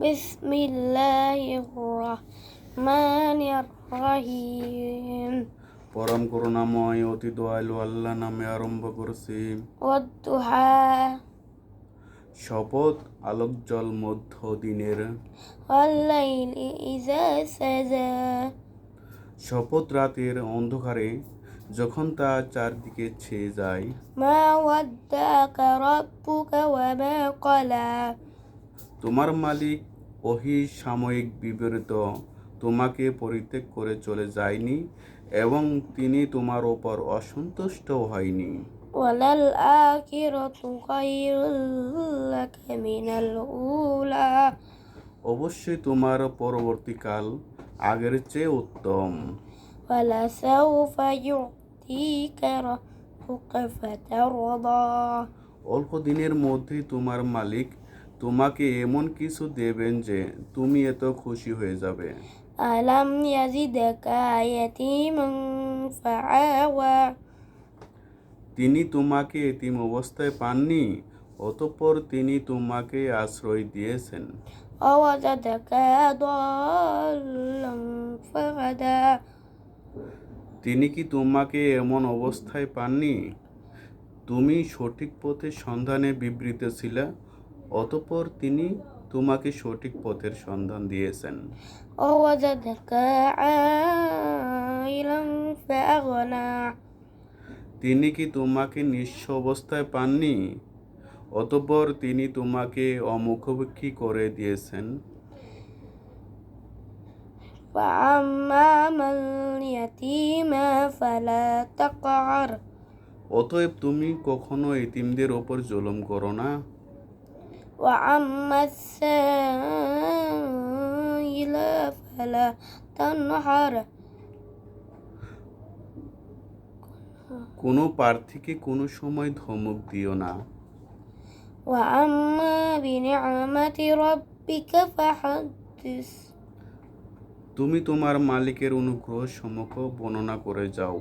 بسم الله الرحمن الرحيم পরম করুণাময় অতি দয়ালু আল্লাহ নামে আরম্ভ করছি والضحى শপথ আলোক জল মধ্য দিনের والليل إذا سجى শপথ রাতের অন্ধকারে যখন তা চারদিকে ছেয়ে যায় ما ودعك ربك وما قلى তোমার মালিক অহি সাময়িক বিবৃত তোমাকে পরিত্যাগ করে চলে যায়নি এবং তিনি তোমার ওপর অসন্তুষ্ট হয়নি। অবশ্যই তোমার পরবর্তীকাল আগের চেয়ে উত্তম। অল্প দিনের মধ্যে তোমার মালিক তোমাকে এমন কিছু দেবেন যে তুমি এত খুশি হয়ে যাবে। আলাম তিনি তোমাকে এতিম অবস্থায় পাননি অতঃপর তিনি তোমাকে আশ্রয় দিয়েছেন। তিনি কি তোমাকে এমন অবস্থায় পাননি? তুমি সঠিক পথে সন্ধানে বিবৃত ছিলা? অতপর তিনি তোমাকে সঠিক পথের সন্ধান দিয়েছেন। তিনি কি তোমাকে নিঃস্ব অবস্থায় পাননি? অতপর তিনি তোমাকে অমুখোমুখি করে দিয়েছেন। অতএব তুমি কখনো এতিমদের ওপর জুলুম করো না। وأما السائل فلا تنهر কোনো প্রার্থীকে কোনো সময় ধমক দিও না وأما بنعمة ربك فحدث তুমি তোমার মালিকের অনুগ্রহ সমক বর্ণনা করে যাও